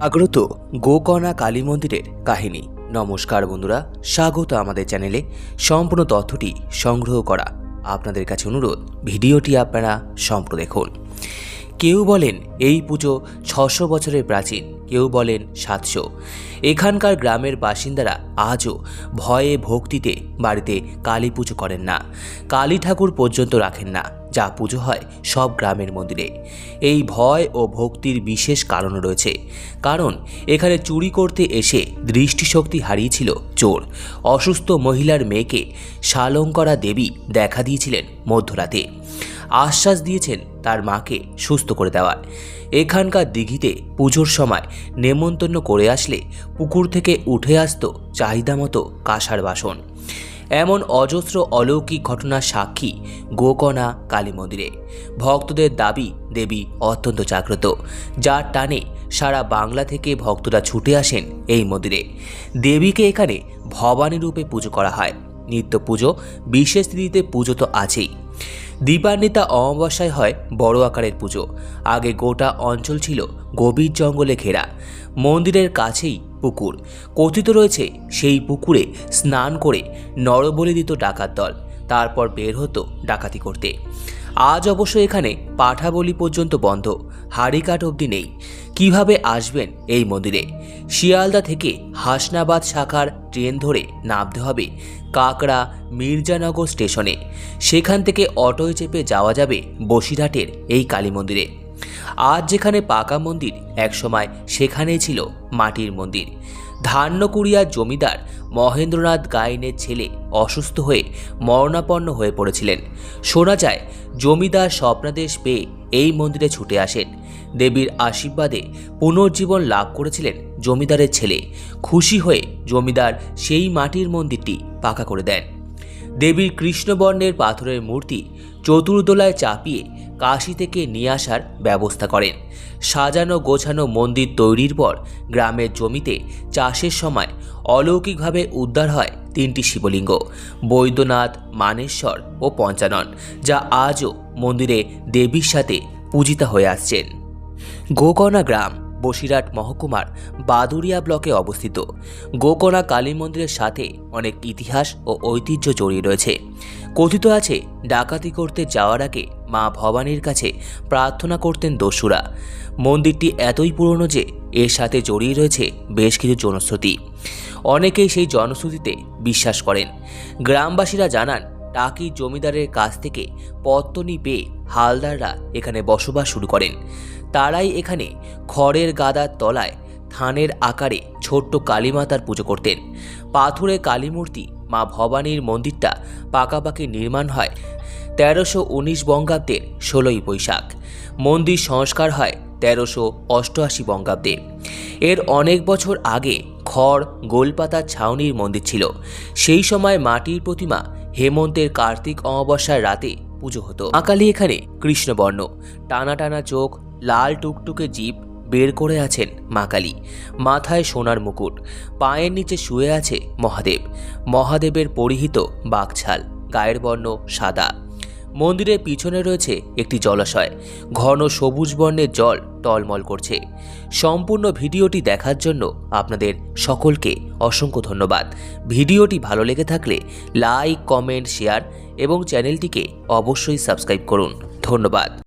আগত গোকর্ণা কালী মন্দিরের কাহিনী। নমস্কার বন্ধুরা, স্বাগত আমাদের চ্যানেলে। সম্পূর্ণ তথ্যটি সংগ্রহ করা আপনাদের কাছে অনুরোধ, ভিডিওটি আপনারা সম্পূর্ণ দেখুন। কেউ বলেন এই পুজো ছশো বছরের প্রাচীন, কেউ বলেন সাতশো। এখানকার গ্রামের বাসিন্দারা আজও ভয়ে ভক্তিতে বাড়িতে কালী পুজো করেন না। কালী ঠাকুর পর্যন্ত রাখেন না। যা পুজো হয় সব গ্রামের মন্দিরে। এই ভয় ও ভক্তির বিশেষ কারণ রয়েছে। কারণ এখানে চুরি করতে এসে দৃষ্টিশক্তি হারিয়েছিল চোর। অসুস্থ মহিলার মেয়েকে শালঙ্করা দেবী দেখা দিয়েছিলেন মধ্যরাতে। আশ্বাস দিয়েছেন তার মাকে সুস্থ করে দেওয়ার। এখানকার দিঘিতে পুজোর সময় নেমন্তন্ন করে আসলে পুকুর থেকে উঠে আসত চাহিদা মতো কাঁসার বাসন। এমন অজস্র অলৌকিক ঘটনার সাক্ষী গোকর্ণা কালী মন্দিরে। ভক্তদের দাবি, দেবী অত্যন্ত জাগ্রত, যার টানে সারা বাংলা থেকে ভক্তরা ছুটে আসেন এই মন্দিরে। দেবীকে এখানে ভবানী রূপে পুজো করা হয়। নিত্য পুজো, বিশেষ তিথিতে পুজো তো আছেই। দীপান্বিতা অমাবস্যায় হয় বড় আকারের পুজো। আগে গোটা অঞ্চল ছিল গভীর জঙ্গলে ঘেরা। মন্দিরের কাছেই পুকুর। কথিত রয়েছে, সেই পুকুরে স্নান করে নরবলি দিত ডাকাত দল, তারপর বের হতো ডাকাতি করতে। আজ অবশ্য এখানে পাঠাবলি পর্যন্ত বন্ধ হাড়িকাট অবধি নেই। কীভাবে আসবেন এই মন্দিরে? শিয়ালদা থেকে হাসনাবাদ শাখার ট্রেন ধরে নামতে হবে কাকড়া মির্জানগর স্টেশনে। সেখান থেকে অটোয় চেপে যাওয়া যাবে বসিরহাটের এই কালী মন্দিরে। আজ যেখানে পাকা মন্দির, একসময় সেখানেই ছিল মাটির মন্দির। ধান্যকুড়িয়ার জমিদার মহেন্দ্রনাথ গাইনের ছেলে অসুস্থ হয়ে মরণাপন্ন হয়ে পড়েছিলেন। শোনা যায়, জমিদার স্বপ্নাদেশ পেয়ে এই মন্দিরে ছুটে আসেন। দেবীর আশীর্বাদে পুনর্জীবন লাভ করেছিলেন জমিদারের ছেলে। খুশি হয়ে জমিদার সেই মাটির মন্দিরটি পাকা করে দেন। দেবীর কৃষ্ণবর্ণের পাথরের মূর্তি চতুর্দোলায় চাপিয়ে কাশি থেকে নিয়ে আসার ব্যবস্থা করেন। সাজানো গোছানো মন্দির তৈরির পর গ্রামের জমিতে চাষের সময় অলৌকিকভাবে উদ্ধার হয় তিনটি শিবলিঙ্গ, বৈদ্যনাথ, মানেশ্বর ও পঞ্চানন, যা আজও মন্দিরে দেবীর সাথে পূজিতা হয়ে আসছেন। গোকর্ণা গ্রাম, বসিরহাট মহকুমার বাদুরিয়া ব্লকে অবস্থিত। গোকর্ণা কালী মন্দিরের সাথে অনেক ইতিহাস ও ঐতিহ্য জড়িয়ে রয়েছে। কথিত আছে, ডাকাতি করতে যাওয়ার আগে মা ভবানীর কাছে প্রার্থনা করতেন দস্যুরা। মন্দিরটি এতই পুরনো যে এর সাথে জড়িয়ে রয়েছে বেশ কিছু জনশ্রুতি। অনেকেই সেই জনশ্রুতিতে বিশ্বাস করেন। গ্রামবাসীরা জানান, টাকি জমিদারের কাছ থেকে পত্তনি পেয়ে হালদাররা এখানে বসবাস শুরু করেন। তারাই এখানে খড়ের গাদার তলায় থানের আকারে ছোট্ট কালীমাতার পুজো করতেন। পাথুরে কালীমূর্তি মা ভবানীর মন্দিরটা পাকাপাকি নির্মাণ হয় তেরোশো উনিশ বঙ্গাব্দের ষোলোই বৈশাখ। মন্দির সংস্কার হয় তেরোশো অষ্টআশি বঙ্গাব্দে। এর অনেক বছর আগে খড় গোলপাতার ছাউনির মন্দির ছিল। সেই সময় মাটির প্রতিমা হেমন্তের কার্তিক অমাবস্যার রাতে পুজো হতো। আকালি এখানে কৃষ্ণবর্ণ। টানা টানা চোখ, লাল টুকটুকে জীব বের করে আছেন মা কালী। মাথায় সোনার মুকুট। পায়ের নিচে শুয়ে আছে মহাদেব। মহাদেবের পরিহিত বাঘছাল গায়ের বর্ণ সাদা। মন্দিরের পিছনে রয়েছে একটি জলাশয়। ঘন সবুজ বর্ণের জল টলমল করছে। সম্পূর্ণ ভিডিওটি দেখার জন্য আপনাদের সকলকে অসংখ্য ধন্যবাদ। ভিডিওটি ভালো লেগে থাকলে লাইক, কমেন্ট, শেয়ার এবং চ্যানেলটিকে অবশ্যই সাবস্ক্রাইব করুন। ধন্যবাদ।